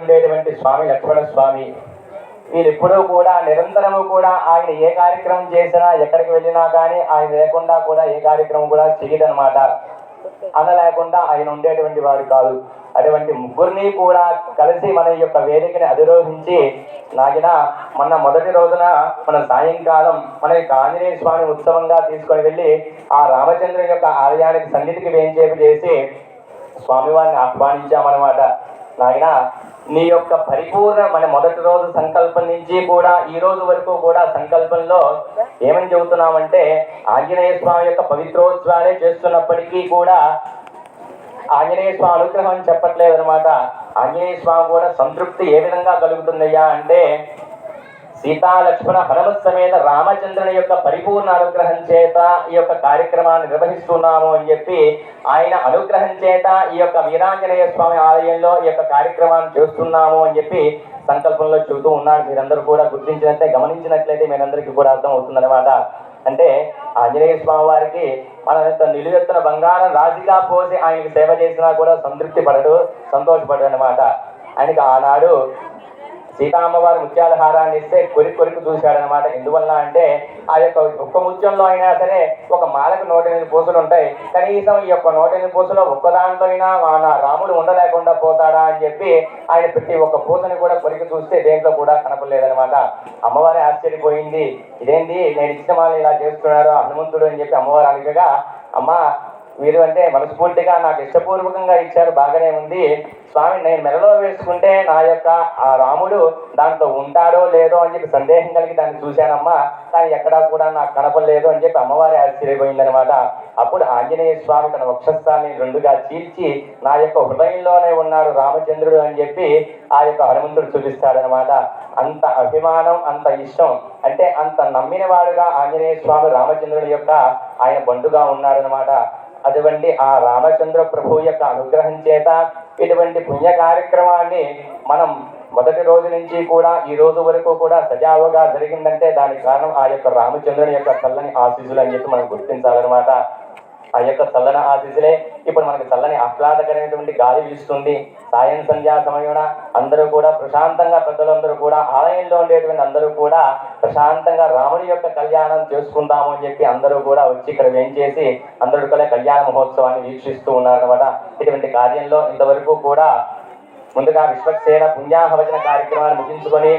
ఉండేటువంటి స్వామి లక్ష్మణ స్వామి. వీళ్ళెప్పుడూ కూడా నిరంతరము కూడా ఆయన ఏ కార్యక్రమం చేసినా ఎక్కడికి వెళ్ళినా కానీ ఆయన లేకుండా కూడా ఏ కార్యక్రమం కూడా చేయదనమాట అనలేకుండా ఆయన ఉండేటువంటి వాడు కాదు. అటువంటి ముగ్గురిని కూడా కలిసి మన యొక్క వేదికని అధిరోహించి నాగిన మొన్న మొదటి రోజున మన సాయంకాలం మన యొక్క ఆంజనేయ స్వామి ఉత్సవంగా తీసుకొని వెళ్ళి ఆ రామచంద్రుని యొక్క ఆలయానికి సన్నిధికి వేంచేపు చేసి స్వామివారిని ఆహ్వానించామన్నమాట. నాయన నీ యొక్క పరిపూర్ణ మన మొదటి రోజు సంకల్పం నుంచి కూడా ఈ రోజు వరకు కూడా సంకల్పంలో ఏమని చెబుతున్నామంటే ఆంజనేయ స్వామి యొక్క పవిత్రోత్సవాలే చేస్తున్నప్పటికీ కూడా ఆంజనేయ స్వామి అనుగ్రహం చెప్పట్లేదు అనమాట ఆంజనేయ స్వామి కూడా సంతృప్తి ఏ విధంగా కలుగుతుందయ్యా అంటే సీతాలక్ష్మణ సమేత రామచంద్రుని యొక్క పరిపూర్ణ అనుగ్రహం చేత ఈ యొక్క కార్యక్రమాన్ని నిర్వహిస్తున్నాము అని చెప్పి ఆయన అనుగ్రహం చేత ఈ యొక్క వీరాంజనేయ స్వామి ఆలయంలో ఈ యొక్క కార్యక్రమాన్ని చేస్తున్నాము అని చెప్పి సంకల్పంలో చెబుతూ ఉన్నాడు మీరందరూ కూడా గుర్తించినట్టే గమనించినట్లయితే మీరందరికీ కూడా అర్థం అవుతుందన్నమాట అంటే ఆంజనేయ స్వామి వారికి మన ఎంత నిలువెత్తున బంగారం రాజుగా పోసి ఆయనకి సేవ చేసినా కూడా సంతృప్తి పడడు సంతోషపడడు అనమాట ఆయనకి ఆనాడు సీతామ్మవారి ముత్యాల హారాన్ని ఇస్తే కొరికి కొరికి చూశాడనమాట ఎందువల్ల అంటే ఆ యొక్క ఒక్క ముత్యంలో అయినా సరే ఒక మాలకు నూట ఎనిమిది పూసలు ఉంటాయి. కనీసం ఈ యొక్క నూట ఎనిమిది పూసలో ఒక్క దాంట్లో అయినా మా నా రాముడు ఉండలేకుండా పోతాడా అని చెప్పి ఆయన ప్రతి ఒక్క పూసని కూడా కొరికి చూస్తే దేంట్లో కూడా కనపడలేదనమాట. అమ్మవారి ఆశ్చర్యపోయింది. ఇదేంటి నేను ఇచ్చిన వాళ్ళు ఇలా చేస్తున్నారు హనుమంతుడు అని చెప్పి అమ్మవారు అడిగగా అమ్మ మీరు అంటే మనస్ఫూర్తిగా నాకు ఇష్టపూర్వకంగా ఇచ్చారు బాగానే ఉంది. స్వామి నేను మెడలో వేసుకుంటే నా యొక్క ఆ రాముడు దాంతో ఉంటాడో లేదో అని చెప్పి సందేహం కలిగి దాన్ని చూశానమ్మా. కానీ ఎక్కడా కూడా నాకు కనపడలేదు అని చెప్పి అమ్మవారి ఆశ్చర్యపోయిందనమాట అప్పుడు ఆంజనేయ స్వామి తన వక్షస్థాన్ని రెండుగా చీల్చి నా యొక్క హృదయంలోనే ఉన్నాడు రామచంద్రుడు అని చెప్పి ఆ యొక్క హనుమంతుడు చూపిస్తాడనమాట అంత అభిమానం అంత ఇష్టం అంటే అంత నమ్మిన వాడుగా ఆంజనేయ స్వామి రామచంద్రుడి యొక్క ఆయన బండుగా ఉన్నాడనమాట అటువంటి ఆ రామచంద్ర ప్రభు యొక్క అనుగ్రహం చేత ఇటువంటి పుణ్య కార్యక్రమాన్ని మనం మొదటి రోజు నుంచి కూడా ఈ రోజు వరకు కూడా సజావుగా జరిగిందంటే దానికి కారణం ఆ యొక్క రామచంద్రుని యొక్క చల్లని ఆశీసులు అని చెప్పి మనం గుర్తించాలన్నమాట. ఆ యొక్క చల్లని ఆశీసులే ఇప్పుడు మనకి చల్లని ఆహ్లాదకరమైనటువంటి గాలి వీస్తుంది. సాయం సంధ్యా సమయమున అందరూ కూడా ప్రశాంతంగా పెద్దలందరూ కూడా ఆలయంలో ఉండేటువంటి అందరూ కూడా ప్రశాంతంగా రాముడి యొక్క కళ్యాణం చేసుకుందాము అని చెప్పి అందరూ కూడా వచ్చి ఇక్కడ వేంచేసి అందరూ కూడా కళ్యాణ మహోత్సవాన్ని వీక్షిస్తూ ఉన్నారన్నమాట. ఇటువంటి కార్యంలో ఇంతవరకు కూడా ముందుగా విశ్వక్సేన పుణ్యాహవచన కార్యక్రమాన్ని ముగించుకొని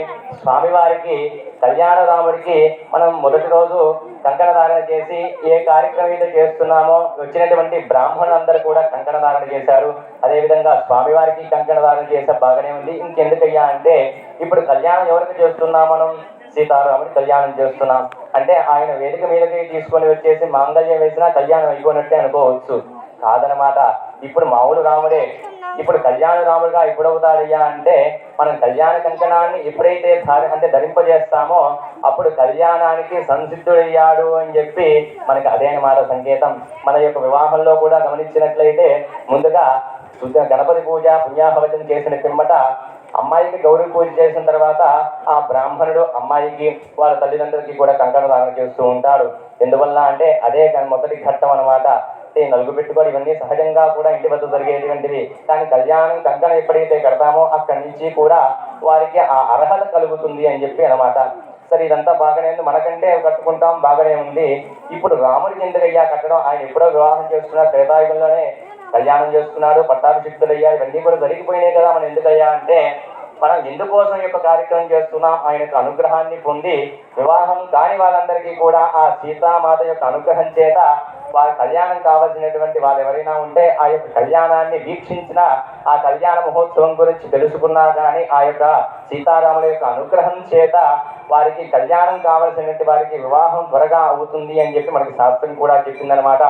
స్వామివారికి కళ్యాణ రాముడికి మనం మొదటి రోజు కంకణధారణ చేసి ఏ కార్యక్రమం అయితే చేస్తున్నామో వచ్చినటువంటి బ్రాహ్మణులందరూ కూడా కంకణధారణ చేశారు. అదేవిధంగా స్వామివారికి కంకణధారణ చేస్తే బాగానే ఉంది. ఇంకెందుకయ్యా అంటే ఇప్పుడు కళ్యాణం ఎవరికి చేస్తున్నాం మనం? సీతారాముడి కళ్యాణం చేస్తున్నాం. అంటే ఆయన వేదిక మీదకి తీసుకొని వచ్చేసి మాంగళ్యం వేసినా కళ్యాణం అయిపోయినట్టే అనుకోవచ్చు. కాదనమాట ఇప్పుడు మామూలు రాముడే ఇప్పుడు కళ్యాణ రాముడుగా ఇప్పుడవుతాడయ్యా అంటే మనం కళ్యాణ కంకణాన్ని ఎప్పుడైతే అంటే ధరింపజేస్తామో అప్పుడు కళ్యాణానికి సంసిద్ధుడయ్యాడు అని చెప్పి మనకి అదే మాట సంకేతం. మన యొక్క వివాహంలో కూడా గమనించినట్లయితే ముందుగా గణపతి పూజ పుణ్యాహవచనం చేసిన పిమ్మట అమ్మాయికి గౌరవ పూజ చేసిన తర్వాత ఆ బ్రాహ్మణుడు అమ్మాయికి వాళ్ళ తల్లిదండ్రులకి కూడా కంకణ దానం చేస్తూ ఉంటాడు. ఎందువల్ల అంటే అదే మొదటి ఘట్టం అనమాట ఈ నలుగు పెట్టుకోవడం ఇవన్నీ సహజంగా కూడా ఇంటి వద్ద జరిగేటువంటివి. కానీ కళ్యాణం కంకణం ఎప్పుడైతే కడతామో అక్కడి నుంచి కూడా వారికి ఆ అర్హత కలుగుతుంది అని చెప్పి అన్నమాట. సరే ఇదంతా బాగానే ఉంది. మనకంటే కట్టుకుంటాం బాగానే ఉంది. ఇప్పుడు రాముడికి ఎందుకయ్యా కట్టడం ఆయన ఎప్పుడో వివాహం చేస్తున్నారు త్రేతాయుగంలోనే కళ్యాణం చేసుకున్నాడు పట్టాభిషిక్తులయ్యా ఇవన్నీ కూడా జరిగిపోయినాయి కదా మనం ఎందుకయ్యా అంటే మనం ఎందుకోసం యొక్క కార్యక్రమం చేస్తున్నాం. ఆయన యొక్క అనుగ్రహాన్ని పొంది వివాహం కాని వాళ్ళందరికీ కూడా ఆ సీతామాత యొక్క అనుగ్రహం చేత వారి కళ్యాణం కావాల్సినటువంటి వాళ్ళు ఎవరైనా ఉంటే ఆ యొక్క కళ్యాణాన్ని వీక్షించిన ఆ కళ్యాణ మహోత్సవం గురించి తెలుసుకున్నా కానీ ఆ యొక్క సీతారాముల యొక్క అనుగ్రహం చేత వారికి కళ్యాణం కావలసినటువంటి వారికి వివాహం త్వరగా అవుతుంది అని చెప్పి మనకి శాస్త్రం కూడా చెప్పిందనమాట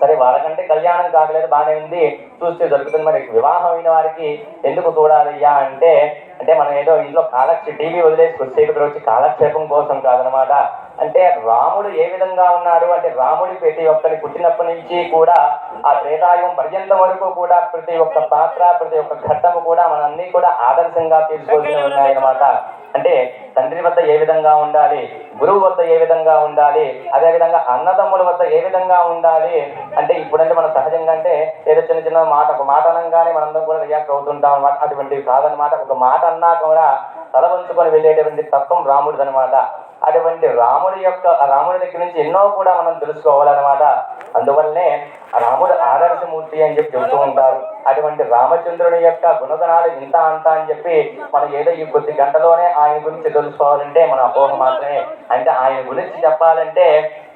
సరే వాళ్ళకంటే కళ్యాణం కాగలేదు బాగానే ఉంది. చూస్తే దొరుకుతుంది. మరి వివాహం అయిన వారికి ఎందుకు చూడాలయ్యా అంటే అంటే మనం ఏదో ఇంట్లో కాలక్షే టీవీ వదిలేసి కొద్దిసేపు వచ్చి కాలక్షేపం కోసం కాదనమాట. అంటే రాముడు ఏ విధంగా ఉన్నాడు? అంటే రాముడి ప్రతి ఒక్కరి పుట్టినప్పటి నుంచి కూడా ఆ త్రేతాయుగం పర్యంతం వరకు కూడా ప్రతి ఒక్క పాత్ర ప్రతి ఒక్క ఘట్టము కూడా మన అన్ని కూడా ఆదర్శంగా తీసుకోవాల్సి ఉన్నాయన్నమాట. అంటే తండ్రి వద్ద ఏ విధంగా ఉండాలి? గురువు వద్ద ఏ విధంగా ఉండాలి? అదే విధంగా అన్నదమ్ముల వద్ద ఏ విధంగా ఉండాలి? అంటే ఇప్పుడంటే మనం సహజంగా అంటే ఏదో చిన్న చిన్న మాట ఒక మాట అనగానే మనందరం కూడా రియాక్ట్ అవుతుంటాం అటువంటివి కాదనమాట ఒక మాట అన్నా కూడా తల వంచుకొని వెళ్ళేటువంటి తత్వం రాముడిదనమాట అటువంటి రాముడి యొక్క రాముడి దగ్గర నుంచి ఎన్నో కూడా మనం తెలుసుకోవాలన్నమాట. అందువల్లనే రాముడు ఆదర్శమూర్తి అని చెప్పి చెబుతూ ఉంటారు. అటువంటి రామచంద్రుని యొక్క గుణగణాలు ఇంత అంత అని చెప్పి మనం ఏదో ఈ కొద్ది గంటలోనే ఆయన గురించి తెలుసుకోవాలంటే మన అపోహ మాత్రమే. అంటే ఆయన గురించి చెప్పాలంటే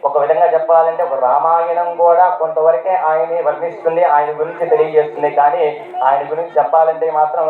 ఒక విధంగా చెప్పాలంటే ఒక రామాయణం కూడా కొంతవరకే ఆయన్ని వర్ణిస్తుంది ఆయన గురించి తెలియజేస్తుంది. కానీ ఆయన గురించి చెప్పాలంటే మాత్రం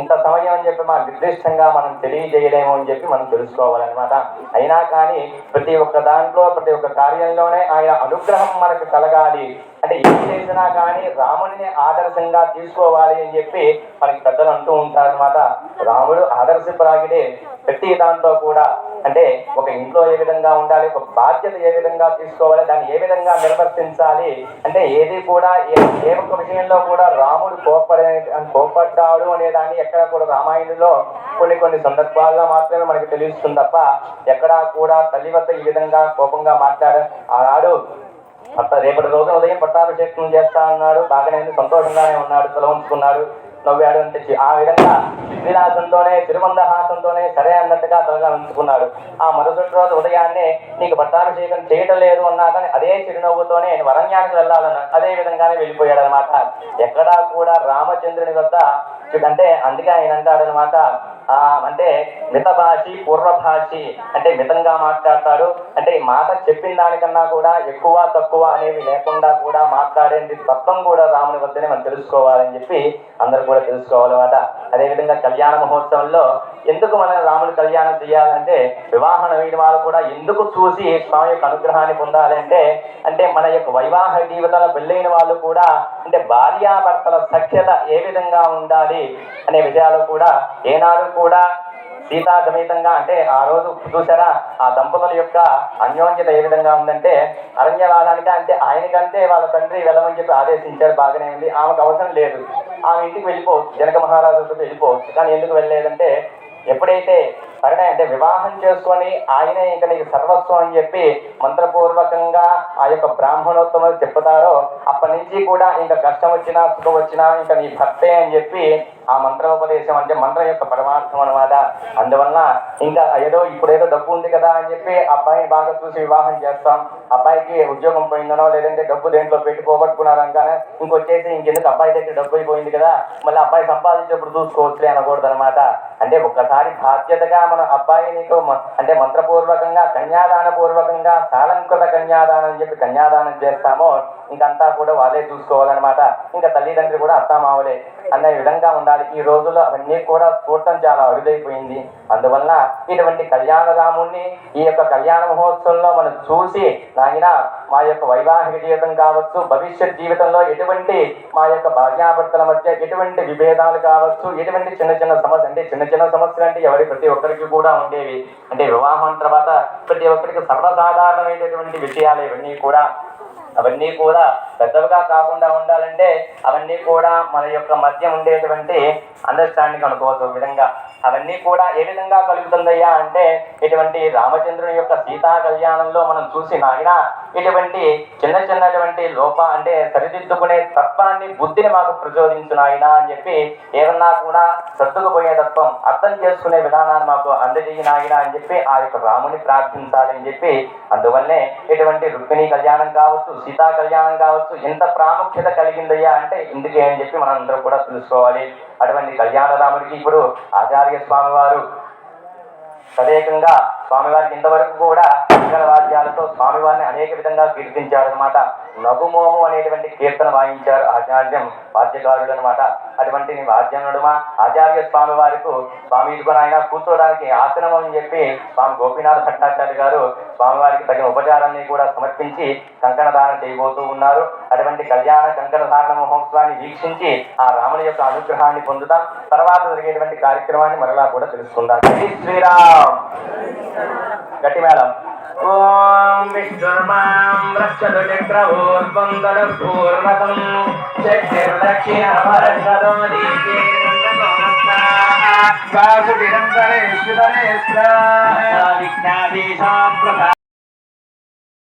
ఇంత సమయం అని చెప్పి మనం నిర్దిష్టంగా మనం తెలియజేయలేము అని చెప్పి మనం తెలుసుకోవాలన్నమాట. అయినా కానీ ప్రతి ఒక్క దాంట్లో ప్రతి ఒక్క కార్యంలోనే ఆయన అనుగ్రహం మనకు కలగాలి. అంటే ఏం చేసినా కానీ రాముడిని ఆదర్శంగా తీసుకోవాలి అని చెప్పి మనకి పెద్దలు అంటూ ఉంటారు అనమాట రాముడు ఆదర్శప్రాయుడే ప్రతి దాంట్లో కూడా అంటే ఒక ఇంట్లో ఏ విధంగా ఉండాలి ఒక బాధ్యత ఏ విధంగా తీసుకోవాలి దాన్ని ఏ విధంగా నిర్వర్తించాలి అంటే ఏది కూడా ఏ ఒక్క విషయంలో కూడా రాముడు కోపడే కోపడ్డాడు అనే దాన్ని ఎక్కడ కూడా రామాయణంలో కొన్ని కొన్ని సందర్భాల్లో మాత్రమే మనకి తెలుస్తుంది తప్ప ఎక్కడా కూడా తల్లి వద్ద ఈ విధంగా కోపంగా మాట్లాడ ఆనాడు రేపటి రోజున ఉదయం పట్టాభిషేకం చేస్తా అన్నాడు బాగానే సంతోషంగానే ఉన్నాడు తల ఉంచుకున్నాడు నవ్వాడు అని చి- ఆ విధంగా విలాసంతోనే తిరుమందహాసంతోనే సరే అన్నట్టుగా తలగా ఉంచుకున్నాడు ఆ మరుసటి రోజు ఉదయాన్నే నీకు పట్టాభిషేకం చేయటం లేదు అన్నా కానీ అదే చిరునవ్వుతోనే నేను వరణ్యానికి వెళ్ళాలన్నా అదే విధంగానే వెళ్ళిపోయాడు అనమాట ఎక్కడా కూడా రామచంద్రుని వద్ద అంటే అందుకే ఆయన అంటాడు అనమాట అంటే మితభాషి పూర్వభాషి అంటే మితంగా మాట్లాడతాడు. అంటే మాట చెప్పిన దానికన్నా కూడా ఎక్కువ తక్కువ అనేవి లేకుండా కూడా మాట్లాడేది తత్వం కూడా రాముని వద్దనే మనం తెలుసుకోవాలని చెప్పి అందరూ కూడా తెలుసుకోవాలన్నమాట అదేవిధంగా కళ్యాణ మహోత్సవంలో ఎందుకు మనం రాముని కళ్యాణం చేయాలంటే వివాహ వాళ్ళు కూడా ఎందుకు చూసి స్వామి యొక్క అనుగ్రహాన్ని పొందాలంటే అంటే మన యొక్క వైవాహిక జీవితంలో పెళ్ళైన వాళ్ళు కూడా అంటే భార్యాభర్తల సఖ్యత ఏ విధంగా ఉండాలి అనే విషయాలు కూడా ఏనాడు కూడా సీతాగమేతంగా అంటే ఆ రోజు చూసారా ఆ దంపతుల యొక్క అన్యోన్యత ఏ విధంగా ఉందంటే అరణ్యవాదానికి అంటే ఆయనకంటే వాళ్ళ తండ్రి వెళ్ళమని చెప్పి ఆదేశించాడు బాగానే ఉంది. ఆమెకు అవసరం లేదు. ఆమె ఇంటికి వెళ్ళిపోవచ్చు జనక మహారాజుతో వెళ్ళిపోవచ్చు. కానీ ఎందుకు వెళ్ళలేదంటే ఎప్పుడైతే సరేనా? అంటే వివాహం చేసుకొని ఆయనే ఇంకా నీకు సర్వస్వం అని చెప్పి మంత్రపూర్వకంగా ఆ యొక్క బ్రాహ్మణోత్తములు చెప్తారో అప్పటి నుంచి కూడా ఇంకా కష్టం వచ్చినా సుఖం వచ్చినా ఇంకా నీ భర్తే అని చెప్పి ఆ మంత్రోపదేశం అంటే మంత్రం యొక్క పరమార్థం అనమాట అందువల్ల ఇంకా ఏదో ఇప్పుడు ఏదో డబ్బు ఉంది కదా అని చెప్పి అబ్బాయిని బాగా చూసి వివాహం చేస్తాం. అబ్బాయికి ఉద్యోగం పోయిందనో లేదంటే డబ్బు దేంట్లో పెట్టి పోగొట్టుకున్నారనగానే ఇంకొచ్చేసి ఇంకెందుకు అబ్బాయి దగ్గర డబ్బు అయిపోయింది కదా మళ్ళీ అబ్బాయి సంపాదించేప్పుడు చూసుకోవచ్చులే అనకూడదు అనమాట అంటే ఒక్కసారి బాధ్యతగా మన అబ్బాయి నీకు అంటే మంత్రపూర్వకంగా కన్యాదాన పూర్వకంగా సాలంకృత కన్యాదానం అని చెప్పి కన్యాదానం చేస్తామో ఇంకంతా కూడా వాళ్ళే చూసుకోవాలన్నమాట. ఇంకా తల్లిదండ్రులు కూడా అత్తామావులే. అనే విధంగా ఉండాలి. ఈ రోజుల్లో అవన్నీ కూడా చూడటం చాలా అరుదైపోయింది. అందువలన ఇటువంటి కళ్యాణరాముణ్ణి ఈ యొక్క కళ్యాణ మహోత్సవంలో మనం చూసి నాయన మా యొక్క వైవాహిక జీవితం కావచ్చు భవిష్యత్ జీవితంలో ఎటువంటి మా యొక్క భార్యాభర్తల మధ్య ఎటువంటి విభేదాలు కావచ్చు ఎటువంటి చిన్న చిన్న సమస్య అంటే చిన్న చిన్న సమస్యలు అంటే ఎవరి ప్రతి ఒక్కరికి కూడా ఉండేవి. అంటే వివాహం తర్వాత ప్రతి ఒక్కరికి సర్వసాధారణమైనటువంటి విషయాలు ఇవన్నీ కూడా అవన్నీ కూడా పెద్దవిగా కాకుండా ఉండాలంటే అవన్నీ కూడా మన యొక్క మధ్య ఉండేటువంటి అండర్స్టాండింగ్ అనుకోవచ్చు. విధంగా అవన్నీ కూడా ఏ విధంగా కలుగుతుందయ్యా అంటే ఇటువంటి రామచంద్రుని యొక్క సీతా కళ్యాణంలో మనం చూసి నాయన ఇటువంటి చిన్న చిన్నటువంటి లోప అంటే సరిదిద్దుకునే తత్వాన్ని బుద్ధిని మాకు ప్రచోదించు నాయన అని చెప్పి ఏమన్నా కూడా సర్దుకుపోయే తత్వం అర్థం చేసుకునే విధానాన్ని మాకు అందజేయి నాయన అని చెప్పి ఆ యొక్క రాముని ప్రార్థించాలి అని చెప్పి అందువల్లే ఇటువంటి రుక్మిణి కళ్యాణం కావచ్చు సీతా కళ్యాణం కావచ్చు ఎంత ప్రాముఖ్యత కలిగిందయ్యా అంటే ఇందుకే అని చెప్పి మనం కూడా తెలుసుకోవాలి. అటువంటి కళ్యాణ రాముడికి ఇప్పుడు ఆచార్య స్వామి వారు ప్రత్యేకంగా స్వామివారికి ఇంతవరకు కూడా మంగళ వాద్యాలతో స్వామివారిని అనేక విధంగా కీర్తించారు అనమాట నగుమోము అనేటువంటి కీర్తన వాయించారు ఆచార్యం వాద్యకారుడు అనమాట అటువంటి నీ వాద్యం నడుమ ఆచార్య స్వామి వారికి స్వామి ఆయన కూర్చోడానికి ఆసనం అని చెప్పి స్వామి గోపీనాథ భట్టాచార్య గారు స్వామివారికి తగిన ఉపచారాన్ని కూడా సమర్పించి కంకణ దానం చేయబోతూ ఉన్నారు. అటువంటి కళ్యాణ కంకణ ధారణ మహోత్సవాన్ని వీక్షించి ఆ రాముని యొక్క అనుగ్రహాన్ని పొందుతాం. తర్వాత జరిగేటువంటి కార్యక్రమాన్ని మరలా కూడా తెలుసుకుందాం. జై శ్రీరామ్! గట్టి మేడం ఓం విష్ణుర్మాం రక్షతు పూర్వకం చక్రదక్షిణ